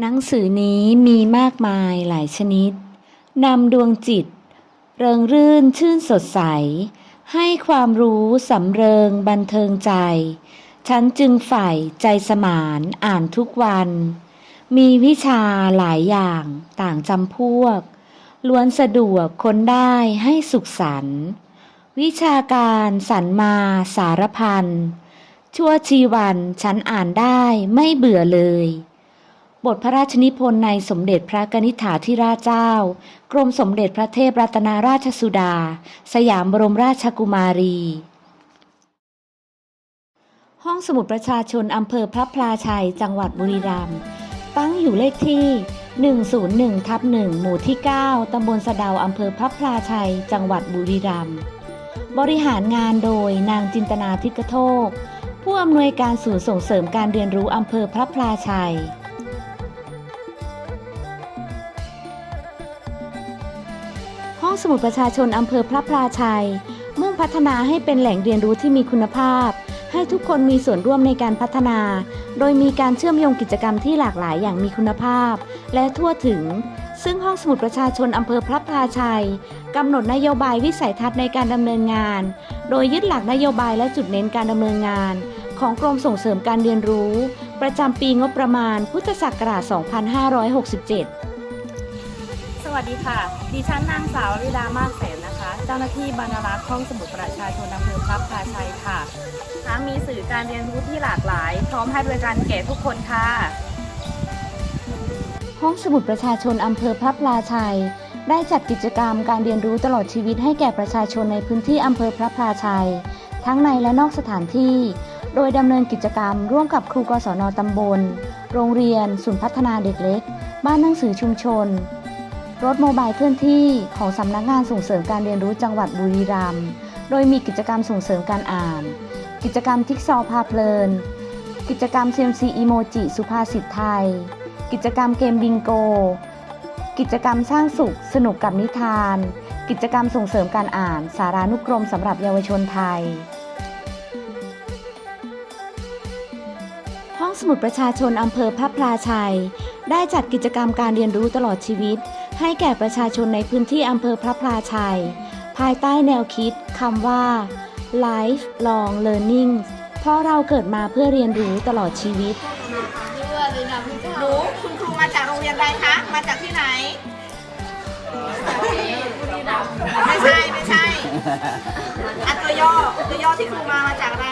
หนังสือนี้มีมากมายหลายชนิด นำดวงจิต เริงรื่นชื่นสดใส ให้ความรู้สำเริงบันเทิงใจ ฉันจึงใฝ่ใจสมานอ่านทุกวัน มีวิชาหลายอย่างต่างจำพวก ล้วนสะดวกค้นได้ให้สุขสัน วิชาการสรรมาสารพันชั่วชีวันฉันอ่านได้ไม่เบื่อเลย บทพระราชนิพนธ์ในสมเด็จพระกนิษฐาธิราชเจ้า กรมสมเด็จพระเทพรัตนราชสุดา สยามบรมราชกุมารี ห้องสมุดประชาชนอำเภอพระพลาชัย จังหวัดบุรีรัมย์ ตั้งอยู่เลขที่ 101ทับ1หมู่ที่ 9 ตำบลสะเดาอำเภอพระพลาชัย จังหวัดบุรีรัมย์ บริหารงานโดยนางจินตนาทิกโทกผู้อำนวยการศูนย์ส่งเสริมการเรียนรู้อำเภอพระพลาชัย องสมุดประชาชนอำเภอพระพลาชัย มุ่งพัฒนาให้เป็นแหล่งเรียนรู้ที่มีคุณภาพ ให้ทุกคนมีส่วนร่วมในการพัฒนา โดยมีการเชื่อมโยงกิจกรรมที่หลากหลายอย่างมีคุณภาพ และทั่วถึง ซึ่งห้องสมุดประชาชนอำเภอพระพลาชัยกำหนดนโยบายวิสัยทัศน์ในการดำเนินงาน โดยยึดหลักนโยบายและจุดเน้นการดำเนินงาน ของกรมส่งเสริมการเรียนรู้ ประจำปีงบประมาณพุทธศักราช 2567 วัสดีค่ะ ดิฉันนางสาวริดามากแสนนะคะ เจ้าหน้าที่บรรณารักษ์ห้องสมุดประชาชนอำเภอพระพลาชัยค่ะทั้งมีสื่อการเรียนรู้ที่หลากหลาย พร้อมให้บริการแก่ทุกคนค่ะ ห้องสมุดประชาชนอำเภอพระพลาชัย ได้จัดกิจกรรมการเรียนรู้ตลอดชีวิตให้แก่ประชาชนในพื้นที่อำเภอพระพลาชัย ทั้งในและนอกสถานที่ โดยดำเนินกิจกรรมร่วมกับครูกศนตำบล โรงเรียน ศูนย์พัฒนาเด็กเล็ก บ้านหนังสือชุมชน รถโมบายเคลื่อนที่ของสำนักงานส่งเสริมการเรียนรู้จังหวัดบุรีรัมย์ โดยมีกิจกรรมส่งเสริมการอ่าน กิจกรรมทิกซอพาเพลิน กิจกรรมเซมซีอีโมจิสุภาษิตไทย กิจกรรมเกมบิงโก กิจกรรมสร้างสุข สนุกกับนิทาน กิจกรรมส่งเสริมการอ่าน สารานุกรมสำหรับเยาวชนไทย ห้องสมุดประชาชนอำเภอพระพลาชัย ได้จัดกิจกรรมการเรียนรู้ตลอดชีวิต ให้แก่ประชาชนในพื้นที่อำเภอพระพลาชัย ภายใต้แนวคิดคำว่า life long learning เพราะเราเกิดมาเพื่อเรียนรู้ตลอดชีวิตหนูคุณครูมาจากโรงเรียนใดคะ มาจากที่ไหน ไม่ใช่ ไม่ใช่อันตัวย่อตัวย่อที่ครูมามาจากอะไร